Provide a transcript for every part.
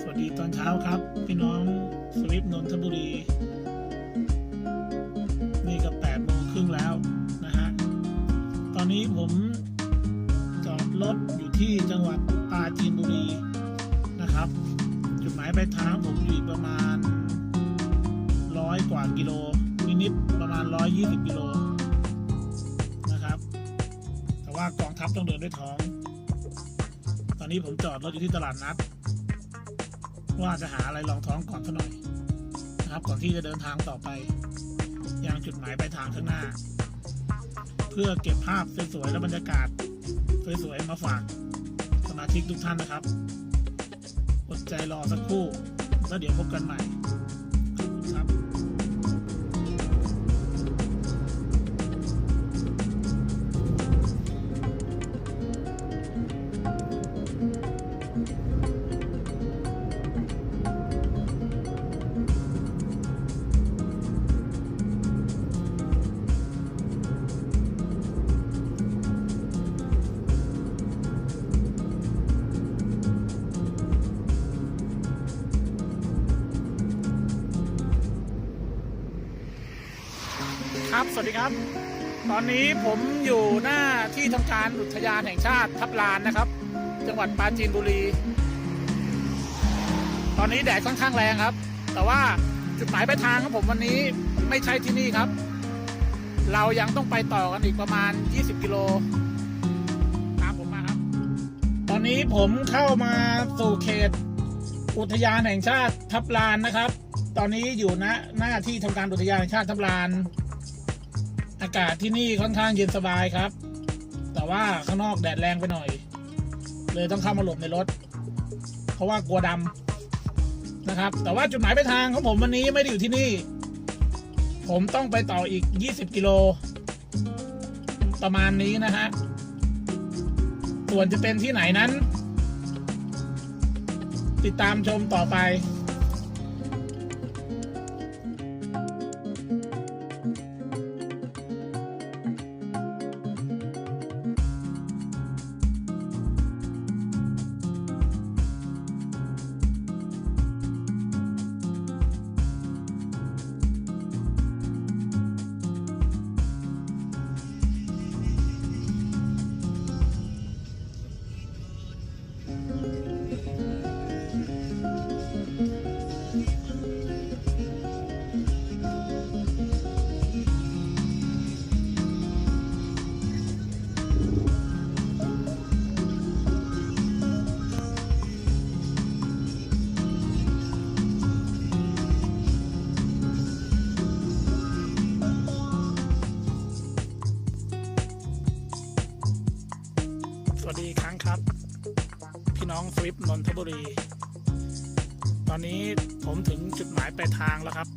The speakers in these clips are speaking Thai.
สวัสดีตอนเช้าครับ พี่น้องสวิปนนทบุรี นี่ก็แปดโมงครึ่งแล้วนะฮะ ตอนนี้ผมจอดรถอยู่ที่จังหวัดปราจีนบุรีนะครับ จุดหมายปลายทางผมอยู่อีกประมาณร้อยกว่ากิโลนิดๆประมาณร้อยยี่สิบกิโลนะครับ แต่ว่ากองทัพต้องเดินด้วยท้อง อนนี้ผมจอดรถอยู่ที่ตลาดนัด ว่าจะหาอะไรรองท้องก่อนสักหน่อยนะครับก่อนที่จะเดินทางต่อไปยังจุดหมายปลายทางข้างหน้า เพื่อเก็บภาพสวยๆและบรรยากาศสวยๆมาฝากสมาชิกทุกท่านนะครับ อดใจรอสักครู่ แล้วเดี๋ยวพบกันใหม่ ครับ สวัสดีครับ ตอนนี้ผมอยู่หน้าที่ทำการอุทยานแห่งชาติทับลานนะครับ จังหวัดปราจีนบุรี ตอนนี้แดดค่อนข้างแรงครับ แต่ว่าจุดหมายปลายทางของผมวันนี้ไม่ใช่ที่นี่ครับ เรายังต้องไปต่อกันอีกประมาณ 20 กิโลตามผมมาครับ ตอนนี้ผมเข้ามาสู่เขตอุทยานแห่งชาติทับลานนะครับ ตอนนี้อยู่ณหน้าที่ทำการอุทยานแห่งชาติทับลาน อากาศที่นี่ค่อนข้างเย็นสบายครับ แต่ว่าข้างนอกแดดแรงไปหน่อย เลยต้องเข้ามาหลบในรถ เพราะว่ากลัวดำนะครับ แต่ว่าจุดหมายปลายทางของผมวันนี้ไม่ได้อยู่ที่นี่ ผมต้องไปต่ออีก 20 กิโล ประมาณนี้นะฮะ ส่วนจะเป็นที่ไหนนั้น ติดตามชมต่อไป วัสดีครั้งครับ พี่น้องสวิปนนทบุรี ตอนนี้ผมถึงจุดหมายปลายทางแล้วครับ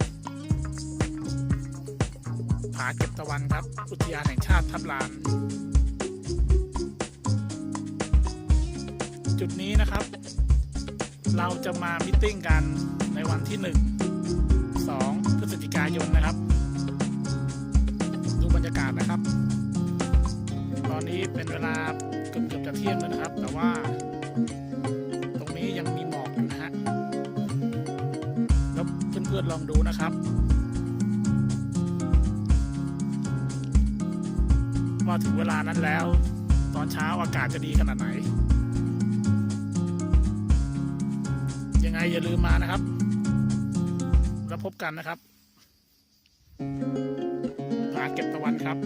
ผาเก็บตะวันครับ อุทยานแห่งชาติทับลาน จุดนี้นะครับ เราจะมามิทติ้งกันในวันที่ 1 2 พฤศจิกายนนะครับ ดูบรรยากาศนะครับ ตอนนี้เป็นเวลา เที่ยงแล้วนะครับ แต่ว่าตรงนี้ยังมีหมอกอยู่นะฮะแล้วเพื่อนๆลองดูนะครับ ว่าถึงเวลานั้นแล้ว ตอนเช้าอากาศจะดีขนาดไหน ยังไงอย่าลืมมานะครับ แล้วพบกันนะครับผาเก็บตะวันครับ